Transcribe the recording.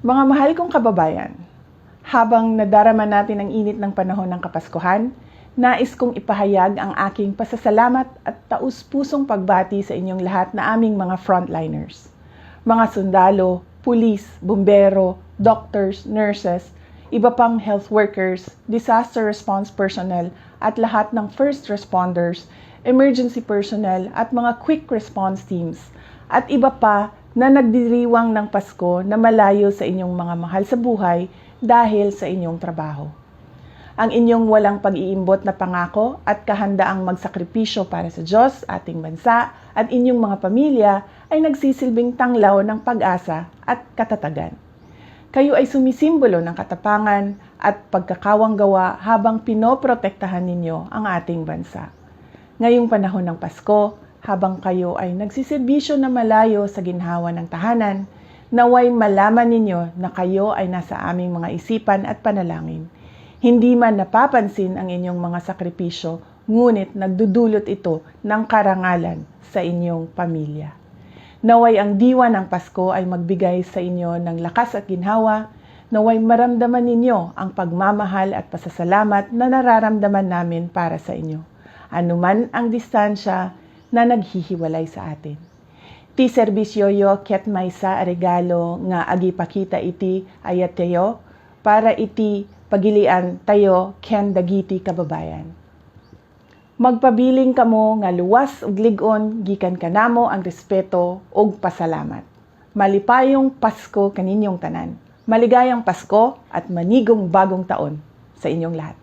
Mga mahal kong kababayan, habang nadarama natin ang init ng panahon ng Kapaskuhan, nais kong ipahayag ang aking pasasalamat at taus-pusong pagbati sa inyong lahat na aming mga frontliners. Mga sundalo, pulis, bumbero, doctors, nurses, iba pang health workers, disaster response personnel at lahat ng first responders, emergency personnel at mga quick response teams at iba pa na nagdiriwang ng Pasko na malayo sa inyong mga mahal sa buhay dahil sa inyong trabaho. Ang inyong walang pag-iimbot na pangako at kahandaang magsakripisyo para sa Diyos, ating bansa at inyong mga pamilya ay nagsisilbing tanglaw ng pag-asa at katatagan. Kayo ay sumisimbolo ng katapangan at pagkakawang gawa habang pinoprotektahan ninyo ang ating bansa. Ngayong panahon ng Pasko, habang kayo ay nagsiservisyo na malayo sa ginhawa ng tahanan, naway malaman ninyo na kayo ay nasa aming mga isipan at panalangin. Hindi man napapansin ang inyong mga sakripisyo, ngunit nagdudulot ito ng karangalan sa inyong pamilya. Naway ang diwa ng Pasko ay magbigay sa inyo ng lakas at ginhawa, naway maramdaman ninyo ang pagmamahal at pasasalamat na nararamdaman namin para sa inyo. Anuman ang distansya na naghihiwalay sa atin. Ti serbisyo yo ket maysa regalo nga agi pakita iti ayateyo para iti pagilian tayo ken dagiti kababayan. Magpabiling kamo nga luwas ug lig-on gikan kanamo ang respeto ug pasalamat. Malipayong Pasko kaninyong tanan. Maligayang Pasko at manigong bagong taon sa inyong lahat.